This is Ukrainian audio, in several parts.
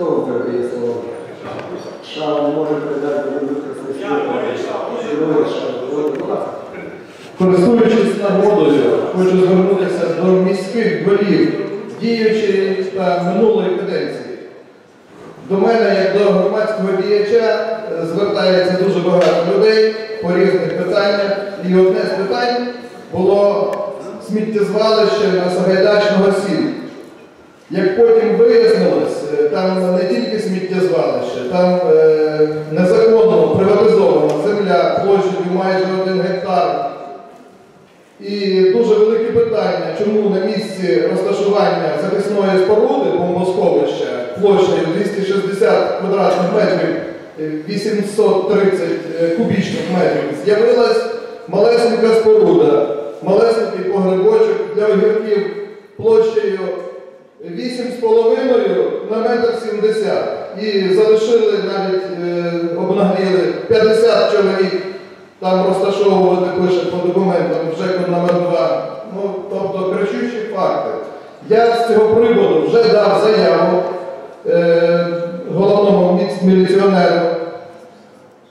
Хто вам передає слово? Шава може передати Користуючись нагодою, хочу звернутися до міських голів діючої та минулої каденції. До мене, як до громадського діяча, звертається дуже багато людей по різних питаннях. І одне з питань було сміттєзвалище на Сагайдачного сіл. Як потім вияснилось, там не тільки сміттєзвалище, там е, незаконно приватизована земля площею майже один гектар. І дуже велике питання, чому на місці розташування захисної споруди бомбосховища площею 260 квадратних метрів, е, 830 е, кубічних метрів, з'явилась малесенька споруда, малесенький погребочок для огірків площею 8,5 на метр 70. І залишили навіть, е, обнагліли 50 чоловік там розташовувати пише по документам ЖЕКу номер 2 Ну, тобто кричущі факти. Я з цього приводу вже дав заяву е, головному міліціонеру.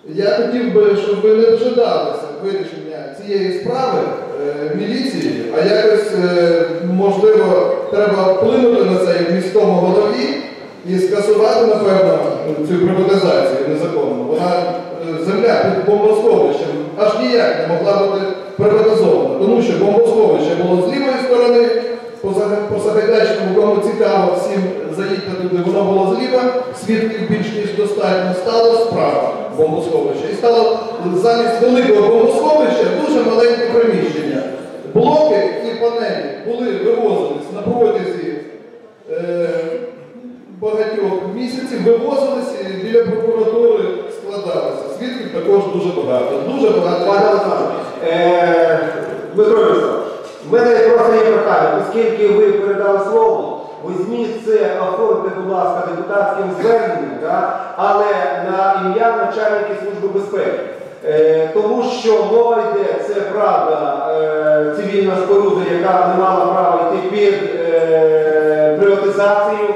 Я хотів би, щоб ви не дожидалися вирішення цієї справи е, міліції, а якось, е, можливо, треба вплинути на це як міському голові і скасувати, напевно, цю приватизацію незаконну. Вона е, земля під бомбосховищем аж ніяк не могла бути приватизована, тому що бомбосховище було з лівої сторони, по Сага- Сагайдачному, кому цікаво всім заїдьте туди, воно було зліва, свідків більш ніж достатньо, стало справа бомбосховища. І стало замість великого бомбосховища дуже маленьке приміщення. Блоки і панелі були вивозились на протязі е, багатьох місяців, вивозились і біля прокуратури складалися. Свідків також дуже багато. Дуже багато. Е, Дмитро Вячеславович, в мене просто є прохання, оскільки ви передали слово, візьміть це, оформте, будь ласка, депутатським зверненням, да, але на ім'я начальника Служби безпеки. Е, тому що мова йде, це правда, е, цивільна споруда, яка не мала права йти під е, приватизацію,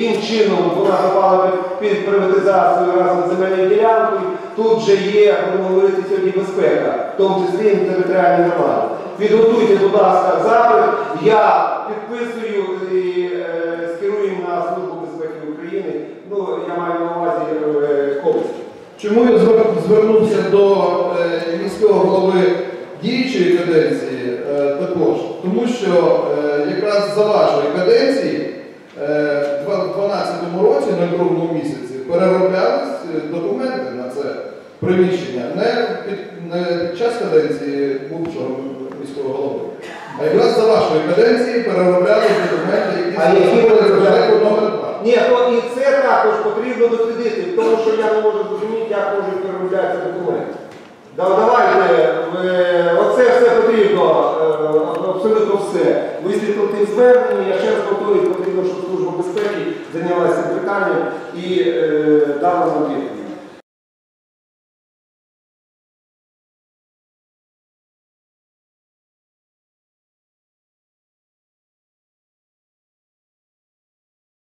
яким чином вона попала під, приватизацію разом з земельною ділянкою. Тут вже є, будемо говорити сьогодні, безпека, в тому числі і територіальні громади. Підготуйте, будь ласка, запит. Я підписую і е, скерую на Службу безпеки України. Ну, я маю на увазі е, область. Чому я звер- звернувся до е, міського голови діючої каденції е, також? Тому що е, якраз за вашої каденції е, 2012 році, на другому місяці, перероблялись е, документи на це приміщення не під, не під час каденції бувшого міського голови. А якраз за вашої каденції перероблялись документи, які? ЖЕКу номер 2. Ні, то і це також потрібно дослідити, тому що я не можу зрозуміти, як можуть перероблятися документи. Давайте, е, оце все потрібно, е, абсолютно все. Висвітлити звернення, я ще раз повторюю, потрібно, щоб Служба безпеки зайнялася питанням і е, дала нам відповідь.